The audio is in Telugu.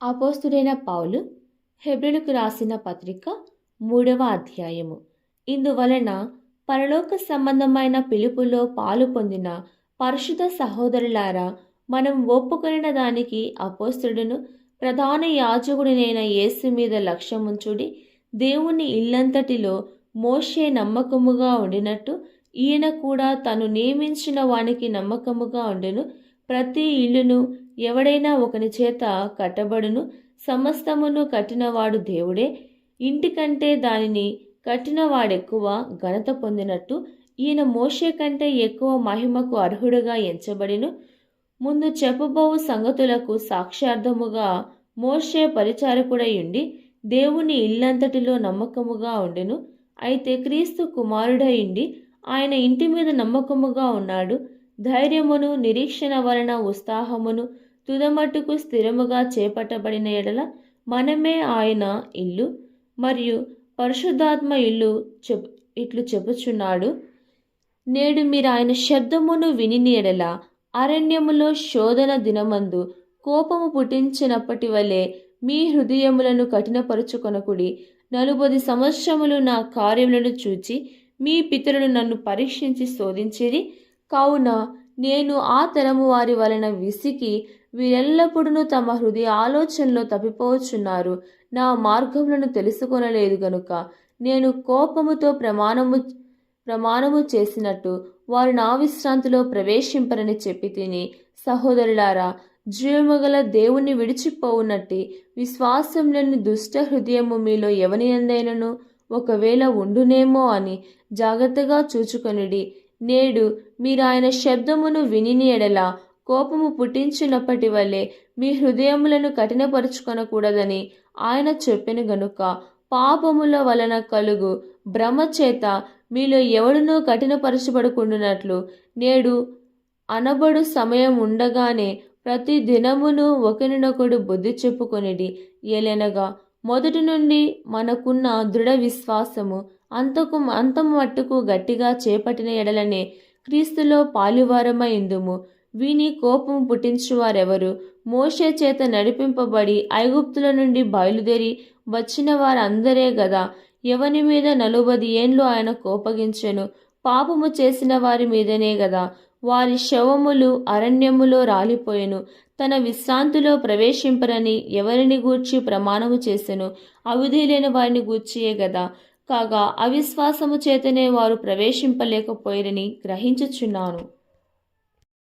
అపోస్తుడైన పౌలు హెబ్రిలకు రాసిన పత్రిక మూడవ అధ్యాయము. ఇందువలన పరలోక సంబంధమైన పిలుపులో పాలు పొందిన పరిశుద్ధ సహోదరులారా మనం ఒప్పుకొనిన దానికి అపోస్తుడును ప్రధాన యాజకుడినైన యేసు మీద లక్ష్యముంచుడి దేవుని ఇల్లంతటిలో మోషే నమ్మకముగా ఉండినట్టు ఈయన కూడా తను నియమించిన వానికి నమ్మకముగా ఉండెను ప్రతి ఇల్లును ఎవడైనా ఒకని చేత కట్టబడును సమస్తమును కట్టినవాడు దేవుడే. ఇంటికంటే దానిని కట్టినవాడెక్కువ ఘనత పొందినట్టు ఈయన మోషే కంటే ఎక్కువ మహిమకు అర్హుడుగా ఎంచబడిను. ముందు చెప్పబోవు సంగతులకు సాక్ష్యార్థముగా మోషే పరిచారకుడై ఉండి దేవుని ఇల్లంతటిలో నమ్మకముగా ఉండెను. అయితే క్రీస్తు కుమారుడై ఉండి ఆయన ఇంటి మీద నమ్మకముగా ఉన్నాడు. ధైర్యమును నిరీక్షణ వలన ఉత్సాహమును తుదమట్టుకు స్థిరముగా చేపట్టబడిన ఎడల మనమే ఆయన ఇల్లు మరియు పరిశుద్ధాత్మ ఇల్లు చెప్ ఇట్లు చెప్పుచున్నాడు. నేడు మీరు ఆయన శబ్దమును విని ఎడల అరణ్యములో శోధన దినమందు కోపము పుట్టించినప్పటి వలె మీ హృదయములను కఠినపరుచుకొనకుడి నలుబది సంవత్సరములు నా కార్యములను చూచి మీ పితరులు నన్ను పరీక్షించి శోధించిరి. కావున నేను ఆ తరము వారి వలన విసికి వీరెల్లప్పుడూ తమ హృదయ ఆలోచనలో తప్పిపోవచ్చున్నారు. నా మార్గములను తెలుసుకొనలేదు గనుక నేను కోపముతో ప్రమాణము ప్రమాణము చేసినట్టు వారు నా విశ్రాంతిలో ప్రవేశింపరని చెప్పి తిని సహోదరులారా జీవమగల దేవుని విడిచిపోవునట్టి విశ్వాసంలోని దుష్ట హృదయము మీలో ఎవని ఎందైనను ఒకవేళ ఉండునేమో అని జాగ్రత్తగా చూచుకొనిడి. నేడు మీరు ఆయన శబ్దమును వినిని ఎడలా కోపము పుట్టించినప్పటి వల్లే మీ హృదయములను కఠినపరుచుకొనకూడదని ఆయన చెప్పిన గనుక. పాపముల వలన కలుగు భ్రమ చేత మీలో ఎవడునూ కఠినపరచబడుకుంటున్నట్లు నేడు అనబడు సమయం ఉండగానే ప్రతి దినమును ఒకరినొకడు బుద్ధి చెప్పుకొనిడి. ఏలెనగా మొదటి నుండి మనకున్న దృఢ విశ్వాసము అంతకు అంతం మట్టుకు గట్టిగా చేపట్టిన ఎడలనే క్రీస్తులో పాలివారమైందుము వీని కోపం పుట్టించువారెవరు? మోషే చేత నడిపింపబడి ఐగుప్తుల నుండి బయలుదేరి వచ్చిన వారందరే గదా. ఎవని మీద నలుబది ఏండ్లు ఆయన కోపగించెను. పాపము చేసిన వారి మీదనే గదా. వారి శవములు అరణ్యములో రాలిపోయెను. తన విశ్రాంతిలో ప్రవేశింపరని ఎవరిని గూర్చి ప్రమాణము చేసెను. అవిధులైన వారిని గూర్చియే గదా. కాగా అవిశ్వాసము చేతనే వారు ప్రవేశింపలేకపోయిరని గ్రహించుచున్నాను.